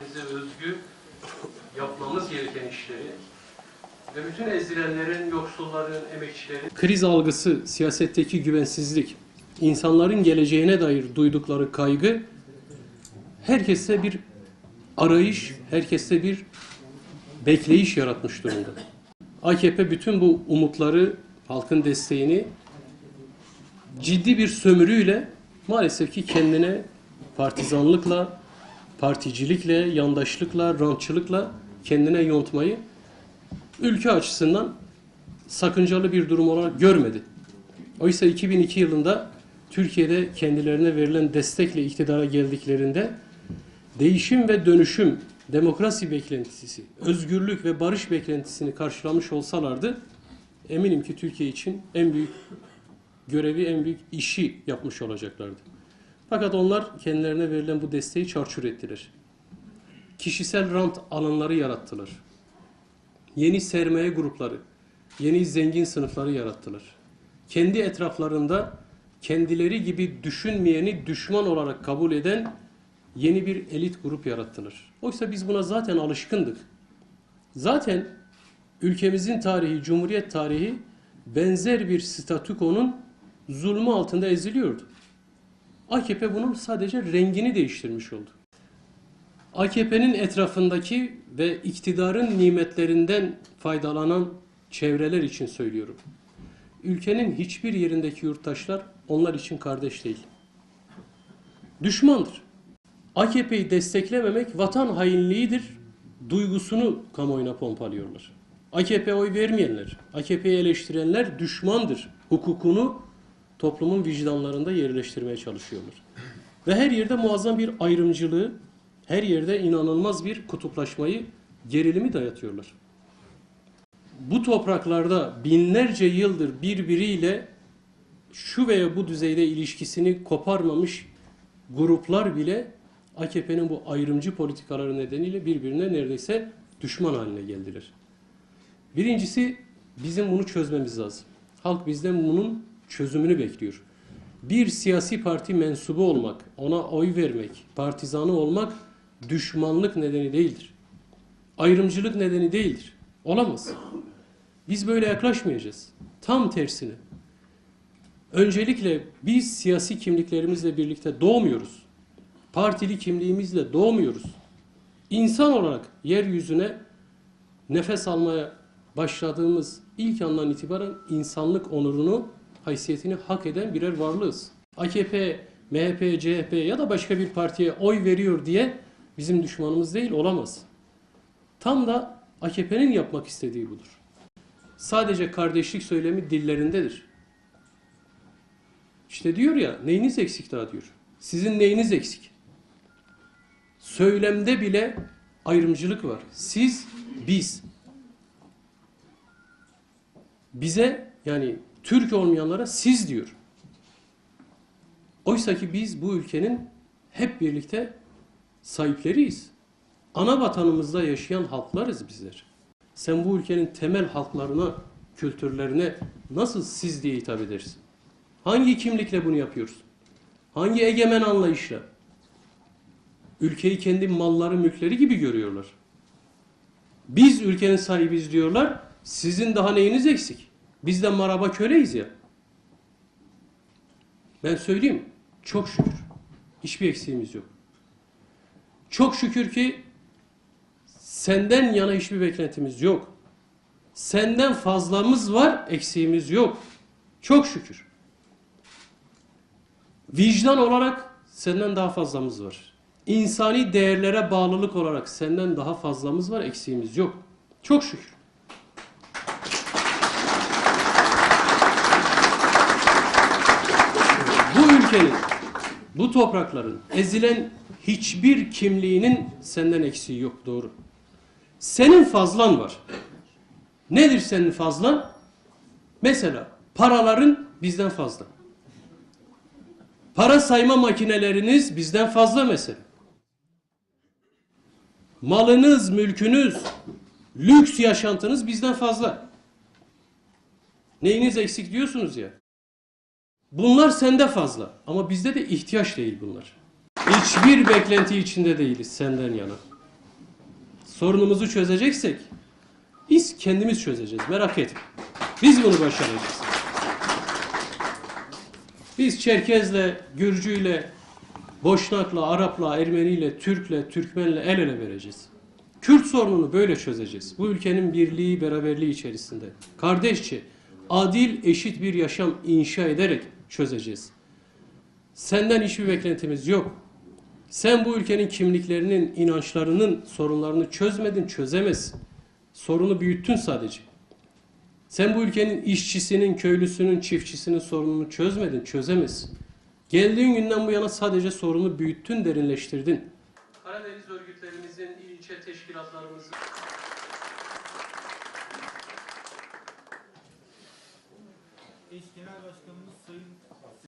Bize özgü yapmamız gereken işleri ve bütün ezilenlerin, yoksulların, emekçilerin kriz algısı, siyasetteki güvensizlik, insanların geleceğine dair duydukları kaygı herkeste bir arayış, herkeste bir bekleyiş yaratmış durumda. AKP bütün bu umutları, halkın desteğini ciddi bir sömürüyle maalesef ki kendine partizanlıkla, particilikle, yandaşlıkla, rantçılıkla kendine yontmayı ülke açısından sakıncalı bir durum olarak görmedi. Oysa 2002 yılında Türkiye'de kendilerine verilen destekle iktidara geldiklerinde değişim ve dönüşüm, demokrasi beklentisi, özgürlük ve barış beklentisini karşılamış olsalardı eminim ki Türkiye için en büyük görevi, en büyük işi yapmış olacaklardı. Fakat onlar kendilerine verilen bu desteği çarçur ettiler. Kişisel rant alanları yarattılar. Yeni sermaye grupları, yeni zengin sınıfları yarattılar. Kendi etraflarında kendileri gibi düşünmeyeni düşman olarak kabul eden yeni bir elit grup yarattılar. Oysa biz buna zaten alışkındık. Zaten ülkemizin tarihi, Cumhuriyet tarihi benzer bir statükonun zulmü altında eziliyordu. AKP bunun sadece rengini değiştirmiş oldu. AKP'nin etrafındaki ve iktidarın nimetlerinden faydalanan çevreler için söylüyorum. Ülkenin hiçbir yerindeki yurttaşlar onlar için kardeş değil. Düşmandır. AKP'yi desteklememek vatan hainliğidir duygusunu kamuoyuna pompalıyorlar. AKP oy vermeyenler, AKP'yi eleştirenler düşmandır. Hukukunu toplumun vicdanlarında yerleştirmeye çalışıyorlar. Ve her yerde muazzam bir ayrımcılığı, her yerde inanılmaz bir kutuplaşmayı, gerilimi dayatıyorlar. Bu topraklarda binlerce yıldır birbiriyle şu veya bu düzeyde ilişkisini koparmamış gruplar bile AKP'nin bu ayrımcı politikaları nedeniyle birbirine neredeyse düşman haline geldiler. Birincisi bizim bunu çözmemiz lazım. Halk bizden bunun çözümünü bekliyor. Bir siyasi parti mensubu olmak, ona oy vermek, partizanı olmak düşmanlık nedeni değildir. Ayrımcılık nedeni değildir. Olamaz. Biz böyle yaklaşmayacağız. Tam tersine. Öncelikle biz siyasi kimliklerimizle birlikte doğmuyoruz. Partili kimliğimizle doğmuyoruz. İnsan olarak yeryüzüne nefes almaya başladığımız ilk andan itibaren insanlık onurunu, haysiyetini hak eden birer varlığız. AKP, MHP, CHP ya da başka bir partiye oy veriyor diye bizim düşmanımız değil olamaz. Tam da AKP'nin yapmak istediği budur. Sadece kardeşlik söylemi dillerindedir. İşte diyor ya neyiniz eksik daha diyor. Sizin neyiniz eksik? Söylemde bile ayrımcılık var. Siz, biz. Bize yani Türk olmayanlara siz diyor. Oysa ki biz bu ülkenin hep birlikte sahipleriyiz. Ana vatanımızda yaşayan halklarız bizler. Sen bu ülkenin temel halklarına, kültürlerine nasıl siz diye hitap edersin? Hangi kimlikle bunu yapıyorsun? Hangi egemen anlayışla? Ülkeyi kendi malları, mülkleri gibi görüyorlar. Biz ülkenin sahibiz diyorlar. Sizin daha neyiniz eksik? Biz de maraba köleyiz ya. Ben söyleyeyim. Çok şükür. Hiçbir eksiğimiz yok. Çok şükür ki senden yana hiçbir beklentimiz yok. Senden fazlamız var, eksiğimiz yok. Çok şükür. Vicdan olarak senden daha fazlamız var. İnsani değerlere bağlılık olarak senden daha fazlamız var, eksiğimiz yok. Çok şükür. Bu ülkenin, bu toprakların ezilen hiçbir kimliğinin senden eksiği yok, doğru. Senin fazlan var. Nedir senin fazlan? Mesela paraların bizden fazla. Para sayma makineleriniz bizden fazla mesela. Malınız, mülkünüz, lüks yaşantınız bizden fazla. Neyiniz eksik diyorsunuz ya. Bunlar sende fazla ama bizde de ihtiyaç değil bunlar. Hiçbir beklenti içinde değiliz senden yana. sorunumuzu çözeceksek biz kendimiz çözeceğiz. Merak etme. Biz bunu başaracağız. Biz Çerkezle, Gürcüyle, Boşnakla, Arapla, Ermeniyle, Türkle, Türkmenle el ele vereceğiz. Kürt sorununu böyle çözeceğiz. Bu ülkenin birliği, beraberliği içerisinde. Kardeşçe, adil, eşit bir yaşam inşa ederek çözeceğiz. Senden hiçbir beklentimiz yok. Sen bu ülkenin kimliklerinin, inançlarının sorunlarını çözmedin, çözemezsin. Sorunu büyüttün sadece. Sen bu ülkenin işçisinin, köylüsünün, çiftçisinin sorununu çözmedin, çözemezsin. Geldiğin günden bu yana sadece sorunu büyüttün, derinleştirdin. Karadeniz örgütlerimizin, ilçe teşkilatlarımızın... Eş Genel Başkanımız Sayın